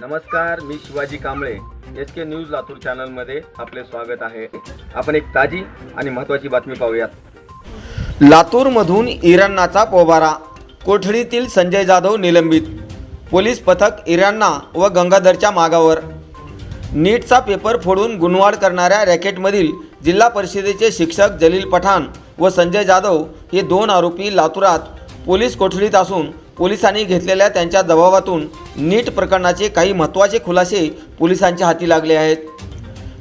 नमस्कार मी Shivaji Kamble. S K news Latur चॅनलमध्ये आपले स्वागत आहे. आपण एक ताजी आणि महत्त्वाची बातमी पाहूयात. लातूरमधून इराणाचा पोबारा. कोठडीतील संजय जाधव निलंबित. पोलीस पथक इराणा व गंगाधरच्या मागावर. नीटचा पेपर फोडून गुणवाड करणाऱ्या रॅकेटमधील जिल्हा परिषदेचे शिक्षक जलील पठाण व संजय जाधव हे दोन आरोपी लातूरात पोलीस कोठडीत असून पोलिसांनी घेतलेल्या त्यांच्या दबावातून नीट प्रकरणाचे काही महत्त्वाचे खुलासे पोलिसांच्या हाती लागले आहेत.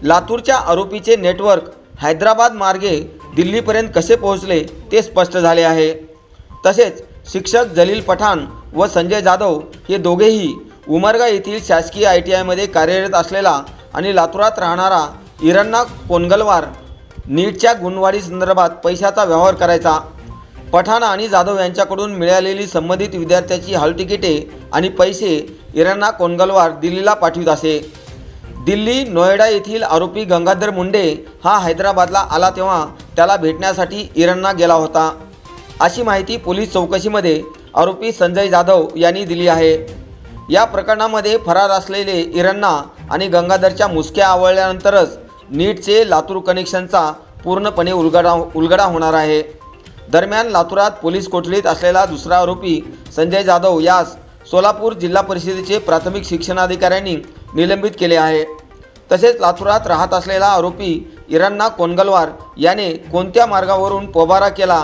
लातूरच्या आरोपीचे नेटवर्क हैदराबाद मार्गे दिल्लीपर्यंत कसे पोहोचले ते स्पष्ट झाले आहे. तसेच शिक्षक जलील पठाण व संजय जाधव हे दोघेही उमरगा येथील शासकीय आय टी आयमध्ये कार्यरत असलेला आणि लातूरात राहणारा इरण्णा कोनगलवार नीटच्या गुणवाढी संदर्भात पैशाचा व्यवहार करायचा पठाण आणि जाधव यांच्याकडून मिळालेली संबंधित विद्यार्थ्याची हॉल तिकिटे आणि पैसे इराणा कोनगलवार दिल्लीला पाठवित असे. दिल्ली नोएडा येथील आरोपी गंगाधर मुंडे हा हैदराबादला आला तेव्हा त्याला भेटण्यासाठी इराणला गेला होता. अशी माहिती पोलीस चौकशीमध्ये आरोपी संजय जाधव यांनी दिली आहे. या प्रकरणामध्ये फरार असलेले इराणा आणि गंगाधरच्या मुसक्या आवळल्यानंतरच नीटचे लातूर कनेक्शनचा पूर्णपणे उलगडा उलगडा होणार आहे. दरम्यान लातूरात पोलीस कोठडीत असलेला दुसरा आरोपी संजय जाधव यास सोलापूर जिल्हा परिषदेचे प्राथमिक शिक्षणाधिकाऱ्यांनी निलंबित केले आहे. तसेच लातूरात राहत असलेला आरोपी इराण्णा कोनगलवार याने कोणत्या मार्गावरून पोबारा केला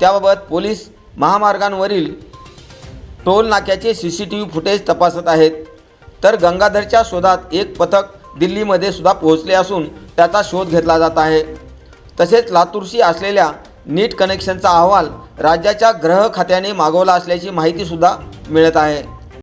त्याबाबत पोलीस महामार्गांवरील toll नाक्याचे C C T V footage तपासत आहेत. तर गंगाधरच्या शोधात एक पथक दिल्लीमध्ये सुद्धा पोहोचले असून त्याचा शोध घेतला जात आहे. तसेच लातूरशी असलेल्या नीट कनेक्शनचा अहवाल राज्याच्या ग्रह खात्याने मागवला असल्याची माहितीसुद्धा मिळत आहे.